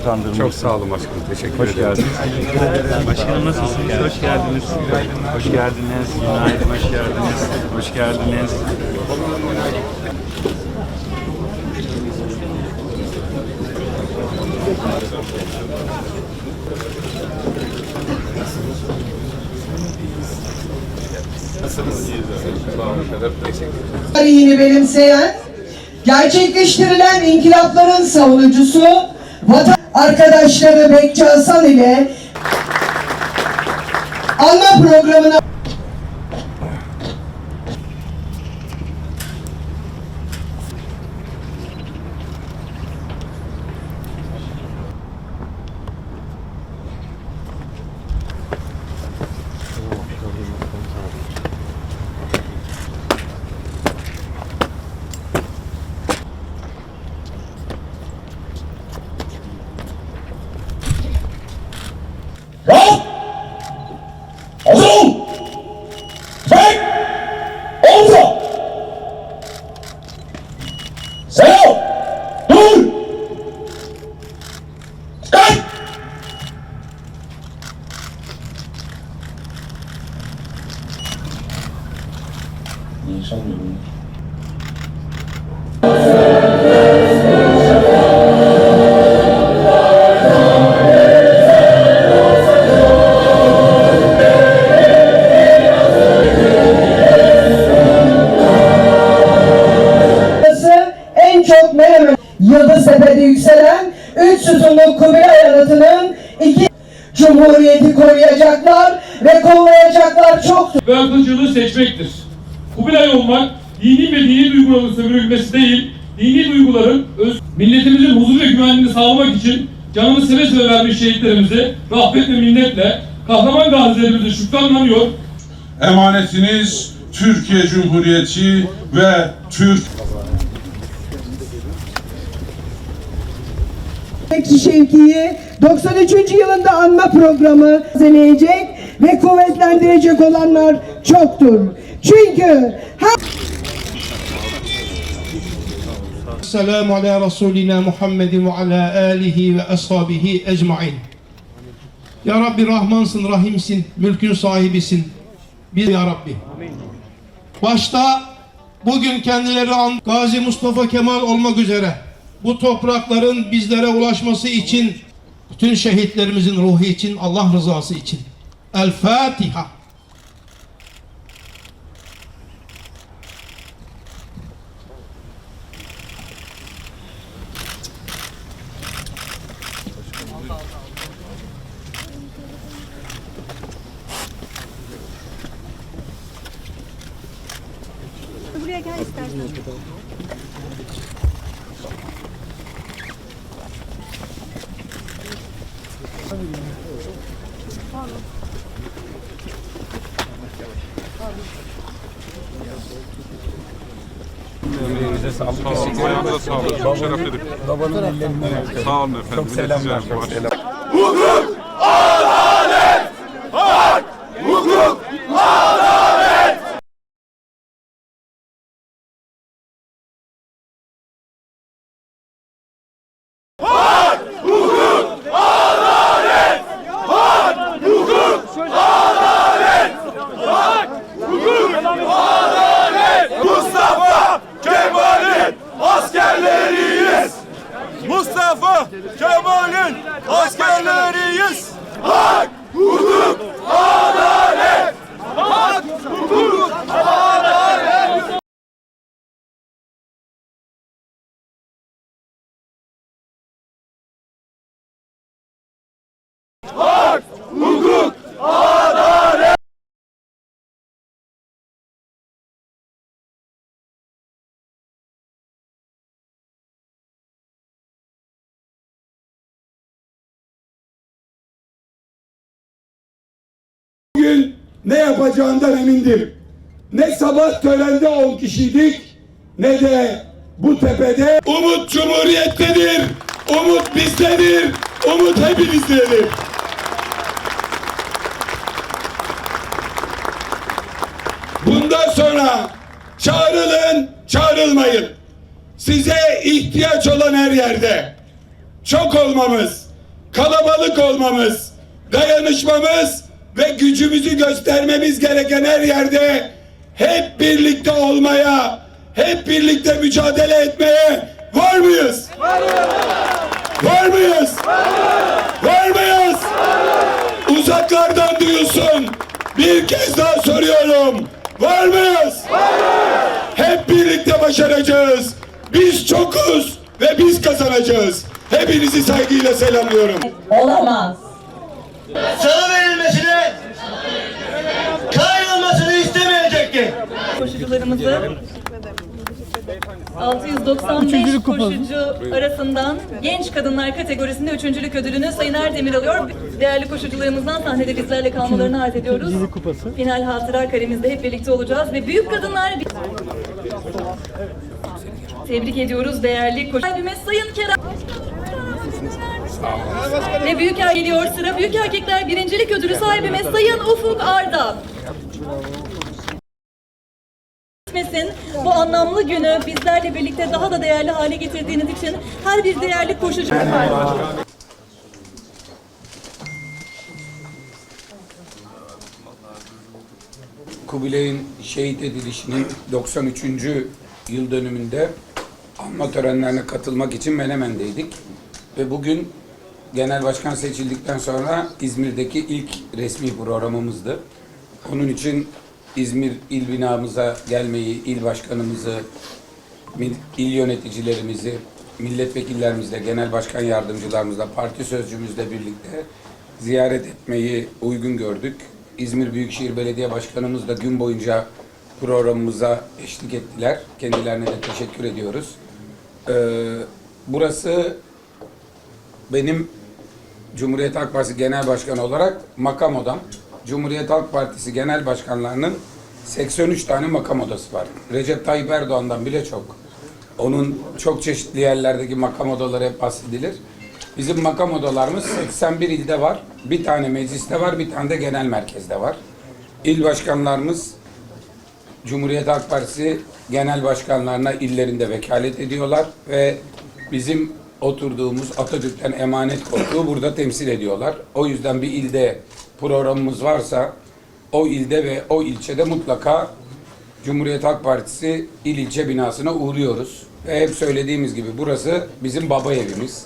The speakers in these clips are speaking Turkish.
utandırmışsın. Çok sağ olun başkanım. Teşekkür Hoş ederim. geldiniz. Başkanım nasılsınız? Hoş geldiniz. Hoş geldiniz. Günaydın, hoş geldiniz. Hoş geldiniz. tarihini benimseyen, gerçekleştirilen inkılapların savunucusu, vatan arkadaşları Bekçi Hasan ile anma programına En çok Menemen Yıldıztepe'de yükselen üç sütunlu Kubilay Anıtı'nın iki Cumhuriyeti koruyacaklar ve kollayacaklar. Çok ve akılcılığı seçmektir. Kubilay olmak, dini ve dini duyguların sömürülmesi değil, dini duyguların öz, milletimizin huzur ve güvenliğini sağlamak için canını seve seve vermiş şehitlerimize rahmet ve minnetle, kahraman gazilerimizi şükranla anıyor, Emanetiniz Türkiye Cumhuriyeti ve Türk Bekçi Şevki'yi 93. yılında anma programı düzenleyecek ve kuvvetlendirecek olanlar çoktur. Çünkü Selamu ala Resulina Muhammedin ve ala alihi ve ashabihi ecmain. Ya Rabbi Rahmansın, Rahimsin, mülkün sahibisin. Biz Ya Rabbi. Başta bugün kendileri an Gazi Mustafa Kemal olmak üzere bu toprakların bizlere ulaşması için bütün şehitlerimizin ruhu için Allah rızası için. El Fatiha. Buraya gel istersen. Ayağınıza sağlık. Çok şerefledik. Babanın ellerinden. Sağ olun efendim. Çok selamlar. Çok ederim. selam. Mustafa Kemal'in askerleriyiz. Mustafa Kemal'in askerleriyiz. Hak, hukuk, adalet. Hak, hukuk, adalet. Hak, hukuk, adalet. Bugün ne yapacağından emindim. Ne sabah törende 10 kişiydik ne de bu tepede. Umut Cumhuriyet'tedir. Umut bizdedir. Umut hepimizdedir. Bundan sonra çağrılın, çağrılmayın. Size ihtiyaç olan her yerde çok olmamız, kalabalık olmamız, dayanışmamız ve gücümüzü göstermemiz gereken her yerde hep birlikte olmaya, hep birlikte mücadele etmeye var mıyız? Var mıyız? Var mıyız? Uzaklardan duyulsun. Bir kez daha soruyorum. Var mıyız? Hep birlikte başaracağız. Biz çokuz ve biz kazanacağız. Hepinizi saygıyla selamlıyorum. olamaz. salı Koşucularımızı 695 koşucu arasından genç kadınlar kategorisinde üçüncülük ödülünü Sayın Erdemir alıyor. Değerli koşucularımızdan sahnede bizlerle kalmalarını arz ediyoruz. Final hatıra karemizde hep birlikte olacağız ve büyük kadınlar Tebrik ediyoruz değerli koşu. Kalbimiz Sayın Kerem. Ve büyük geliyor sıra büyük erkekler birincilik ödülü sahibimiz Sayın Ufuk Arda. Anlamlı günü bizlerle birlikte daha da değerli hale getirdiğiniz için her bir değerli koşucu Kubilay'ın şehit edilişinin 93. yıl dönümünde anma törenlerine katılmak için Menemen'deydik. Ve bugün genel başkan seçildikten sonra İzmir'deki ilk resmi programımızdı. Onun için İzmir il binamıza gelmeyi, il başkanımızı, il yöneticilerimizi, milletvekillerimizle, genel başkan yardımcılarımızla, parti sözcümüzle birlikte ziyaret etmeyi uygun gördük. İzmir Büyükşehir Belediye Başkanımız da gün boyunca programımıza eşlik ettiler. Kendilerine de teşekkür ediyoruz. Ee, burası benim Cumhuriyet Halk Partisi Genel Başkanı olarak makam odam. Cumhuriyet Halk Partisi Genel Başkanlarının 83 tane makam odası var. Recep Tayyip Erdoğan'dan bile çok. Onun çok çeşitli yerlerdeki makam odaları hep bahsedilir. Bizim makam odalarımız 81 ilde var. Bir tane mecliste var, bir tane de genel merkezde var. İl başkanlarımız Cumhuriyet Halk Partisi genel başkanlarına illerinde vekalet ediyorlar ve bizim oturduğumuz Atatürk'ten emanet koltuğu burada temsil ediyorlar. O yüzden bir ilde programımız varsa o ilde ve o ilçede mutlaka Cumhuriyet Halk Partisi il ilçe binasına uğruyoruz. Ve hep söylediğimiz gibi burası bizim baba evimiz.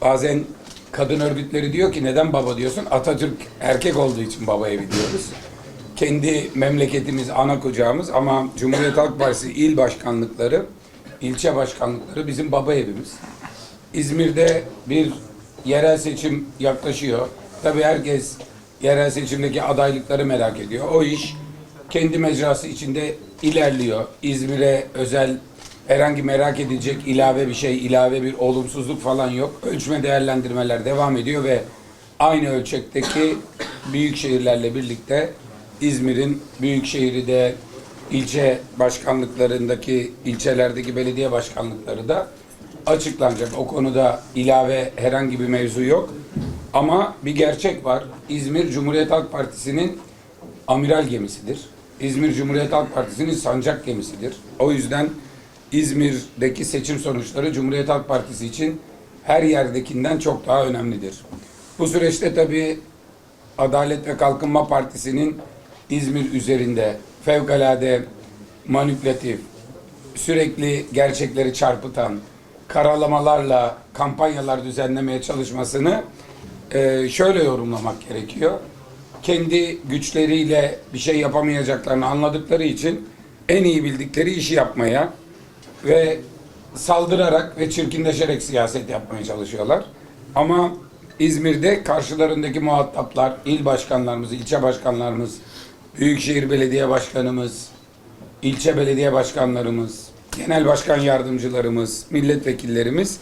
Bazen kadın örgütleri diyor ki neden baba diyorsun? Atatürk erkek olduğu için baba evi diyoruz. Kendi memleketimiz, ana kucağımız ama Cumhuriyet Halk Partisi il başkanlıkları, ilçe başkanlıkları bizim baba evimiz. İzmir'de bir yerel seçim yaklaşıyor. Tabii herkes yerel seçimdeki adaylıkları merak ediyor. O iş kendi mecrası içinde ilerliyor. İzmir'e özel herhangi merak edilecek ilave bir şey, ilave bir olumsuzluk falan yok. Ölçme değerlendirmeler devam ediyor ve aynı ölçekteki büyük şehirlerle birlikte İzmir'in büyük şehri de ilçe başkanlıklarındaki ilçelerdeki belediye başkanlıkları da açıklanacak. O konuda ilave herhangi bir mevzu yok. Ama bir gerçek var. İzmir Cumhuriyet Halk Partisi'nin amiral gemisidir. İzmir Cumhuriyet Halk Partisi'nin sancak gemisidir. O yüzden İzmir'deki seçim sonuçları Cumhuriyet Halk Partisi için her yerdekinden çok daha önemlidir. Bu süreçte tabii Adalet ve Kalkınma Partisi'nin İzmir üzerinde fevkalade manipülatif, sürekli gerçekleri çarpıtan, karalamalarla kampanyalar düzenlemeye çalışmasını e, şöyle yorumlamak gerekiyor. Kendi güçleriyle bir şey yapamayacaklarını anladıkları için en iyi bildikleri işi yapmaya ve saldırarak ve çirkinleşerek siyaset yapmaya çalışıyorlar. Ama İzmir'de karşılarındaki muhataplar, il başkanlarımız, ilçe başkanlarımız, büyükşehir belediye başkanımız, ilçe belediye başkanlarımız, genel başkan yardımcılarımız, milletvekillerimiz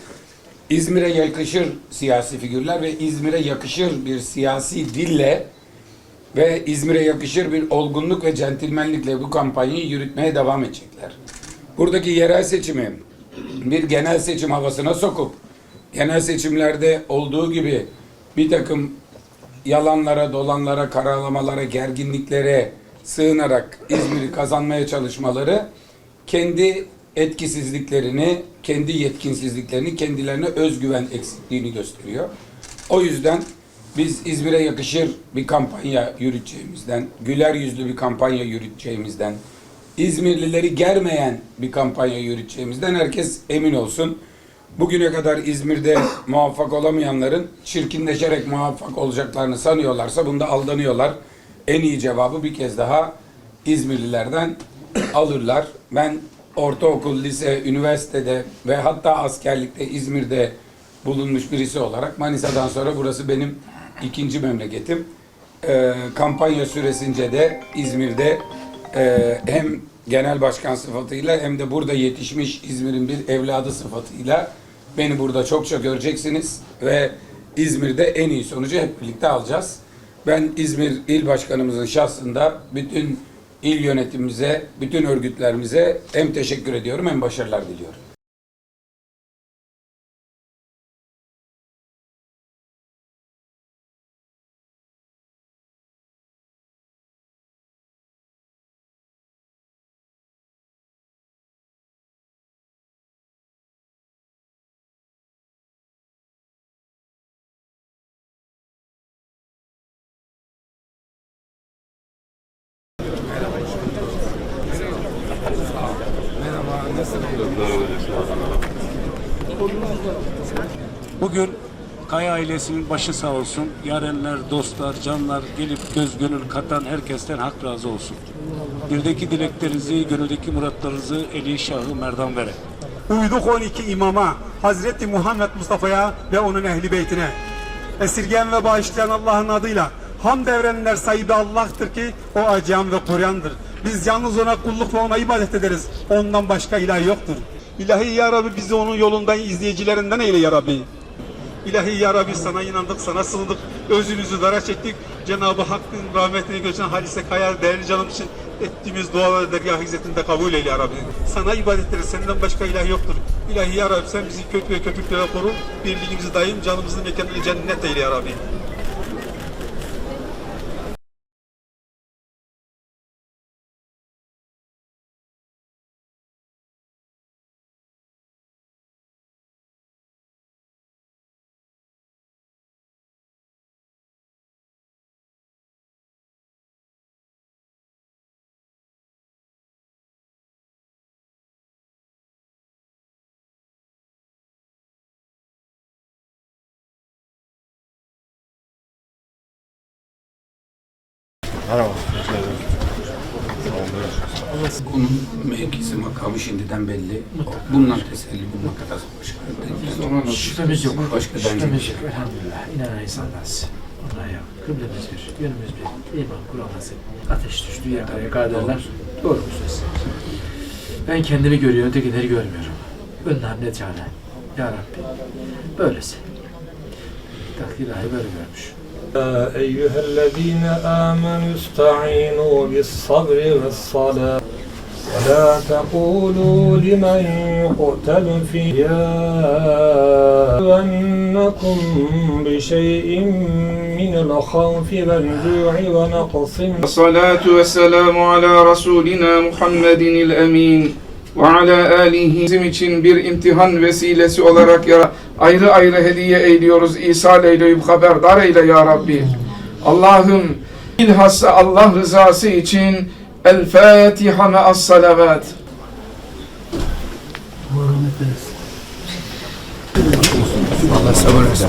İzmir'e yakışır siyasi figürler ve İzmir'e yakışır bir siyasi dille ve İzmir'e yakışır bir olgunluk ve centilmenlikle bu kampanyayı yürütmeye devam edecekler. Buradaki yerel seçimi bir genel seçim havasına sokup genel seçimlerde olduğu gibi bir takım yalanlara, dolanlara, karalamalara, gerginliklere sığınarak İzmir'i kazanmaya çalışmaları kendi etkisizliklerini, kendi yetkinsizliklerini, kendilerine özgüven eksikliğini gösteriyor. O yüzden biz İzmir'e yakışır bir kampanya yürüteceğimizden, güler yüzlü bir kampanya yürüteceğimizden, İzmirlileri germeyen bir kampanya yürüteceğimizden herkes emin olsun. Bugüne kadar İzmir'de muvaffak olamayanların çirkinleşerek muvaffak olacaklarını sanıyorlarsa bunda aldanıyorlar. En iyi cevabı bir kez daha İzmirlilerden alırlar. Ben ortaokul, lise, üniversitede ve hatta askerlikte İzmir'de bulunmuş birisi olarak Manisa'dan sonra burası benim ikinci memleketim. Ee, kampanya süresince de İzmir'de e, hem genel başkan sıfatıyla hem de burada yetişmiş İzmir'in bir evladı sıfatıyla beni burada çokça göreceksiniz ve İzmir'de en iyi sonucu hep birlikte alacağız. Ben İzmir İl Başkanımızın şahsında bütün il yönetimimize, bütün örgütlerimize hem teşekkür ediyorum hem başarılar diliyorum. Bugün Kaya ailesinin başı sağ olsun. Yarenler, dostlar, canlar gelip göz gönül katan herkesten hak razı olsun. Birdeki dileklerinizi, gönüldeki muratlarınızı eli şahı merdan vere. Uyduk 12 imama, Hazreti Muhammed Mustafa'ya ve onun ehli beytine. Esirgen ve bağışlayan Allah'ın adıyla hamd evrenler sahibi Allah'tır ki o acıyan ve koruyandır. Biz yalnız ona kulluk ve ona ibadet ederiz. Ondan başka ilah yoktur. İlahi ya Rabbi bizi onun yolundan izleyicilerinden eyle ya Rabbi. İlahi ya Rabbi sana inandık, sana sığındık, özümüzü dara çektik. Cenab-ı Hakk'ın rahmetini göçen Halise Kaya değerli canım için ettiğimiz duaları dergah hizmetinde kabul eyle ya Rabbi. Sana ibadet ederiz, senden başka ilah yoktur. İlahi ya Rabbi sen bizi kötü ve kötülüklere koru, birliğimizi daim, canımızın mekanını cennet eyle ya Rabbi. Bunun mevkisi makamı şimdiden belli. Bundan teselli bulmak kadar başka. Şüphemiz yok. Başka Şüphemiz denecek yok. Elhamdülillah. İnanan insanlarız. Yok. Kıblemiz bir. Yönümüz bir. İman Kur'an'ı Ateş düştü yakaya kaderler. Doğru bu söz. Ben kendimi görüyorum, ötekileri görmüyorum. Önler ne çare. Ya Rabbi. Böylesi. Takdir böyle görmüş. يا أيها الذين آمنوا استعينوا بالصبر والصلاة. ولا تقولوا لمن يقتل في أنكم بشيء من الخوف والجوع ونقص. الصلاة والسلام على رسولنا محمد الأمين. ala alihi bizim bir imtihan vesilesi olarak ayrı ayrı hediye eyliyoruz. İsa eyleyip haberdar eyle ya Rabbi. Allah'ım bilhassa Allah rızası için El Fatiha me'as salavat. Allah sabır versin.